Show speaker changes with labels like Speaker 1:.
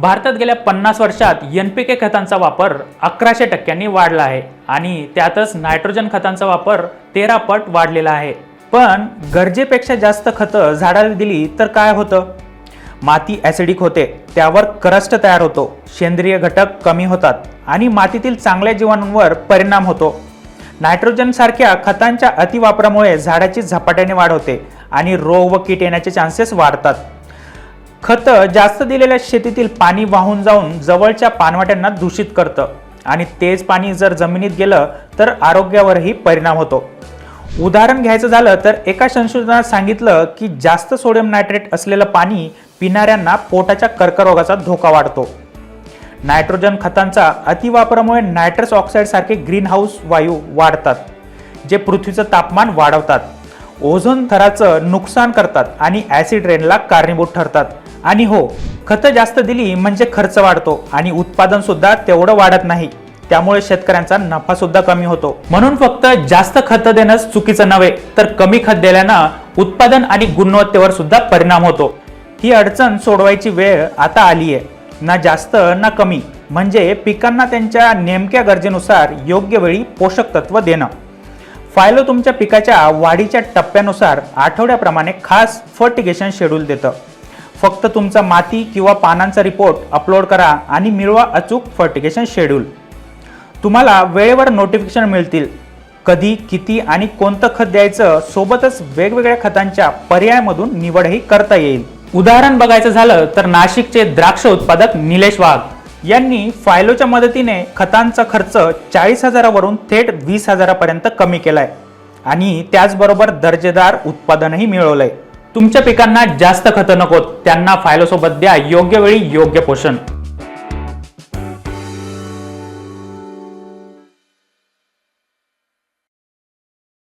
Speaker 1: भारतात गेल्या पन्नास वर्षात एन पी के खतांचा वापर अकराशे टक्क्यांनी वाढला आहे आणि त्यातच नायट्रोजन खतांचा वापर तेरा पट वाढलेला आहे. पण गरजेपेक्षा जास्त खतं झाडाला दिली तर काय होतं? माती ॲसिडिक होते त्यावर करस्ट तयार होतो सेंद्रिय घटक कमी होतात आणि मातीतील चांगल्या जीवाणूंवर परिणाम होतो. नायट्रोजनसारख्या खतांच्या अतिवापरामुळे झाडाची झपाट्याने वाढ होते आणि रोग व कीट येण्याचे चान्सेस वाढतात. खतं जास्त दिलेल्या शेतीतील पाणी वाहून जाऊन जवळच्या पानवाट्यांना दूषित करतं. आणि तेच पाणी जर जमिनीत गेलं तर आरोग्यावरही परिणाम होतो. उदाहरण घ्यायचं झालं तर एका संशोधनात सांगितलं की जास्त सोडियम नायट्रेट असलेलं पाणी पिणाऱ्यांना पोटाच्या कर्करोगाचा धोका वाढतो. नायट्रोजन खतांचा अतिवापरामुळे नायट्रस ऑक्साईड सारखे ग्रीन हाऊस वायू वाढतात जे पृथ्वीचं तापमान वाढवतात ओझोन थराचं नुकसान करतात आणि ॲसिड रेनला कारणीभूत ठरतात. आणि हो खतं जास्त दिली म्हणजे खर्च वाढतो आणि उत्पादन सुद्धा तेवढं वाढत नाही. त्यामुळे शेतकऱ्यांचा नफा सुद्धा कमी होतो. म्हणून फक्त जास्त खतं देणंच चुकीचं नव्हे तर कमी खत दिल्यानं उत्पादन आणि गुणवत्तेवर सुद्धा परिणाम होतो. ही अडचण सोडवायची वेळ आता आली आहे ना जास्त ना कमी. म्हणजे पिकांना त्यांच्या नेमक्या गरजेनुसार योग्य वेळी पोषक तत्व देणं. फायलो तुमच्या पिकाच्या वाढीच्या टप्प्यानुसार आठवड्याप्रमाणे खास फर्टिगेशन शेड्यूल देतं. फक्त तुमचा माती किंवा पानांचा रिपोर्ट अपलोड करा आणि मिळवा अचूक फर्टिगेशन शेड्यूल तुम्हाला वेळेवर नोटिफिकेशन मिळतील. कधी किती आणि कोणतं खत द्यायचं सोबतच वेगवेगळ्या खतांच्या पर्यायामधून निवडही करता येईल. उदाहरण बघायचं झालं तर नाशिकचे द्राक्ष उत्पादक निलेश वाघ यांनी फायलोच्या मदतीने खतांचा खर्च चाळीस हजारावरून थेट वीस हजारापर्यंत कमी केलाय. आणि त्याचबरोबर दर्जेदार उत्पादनही मिळवलंय. तुमच्या पिकांना जास्त खतं नकोत त्यांना फायलोसोबत द्या योग्य वेळी योग्य पोषण.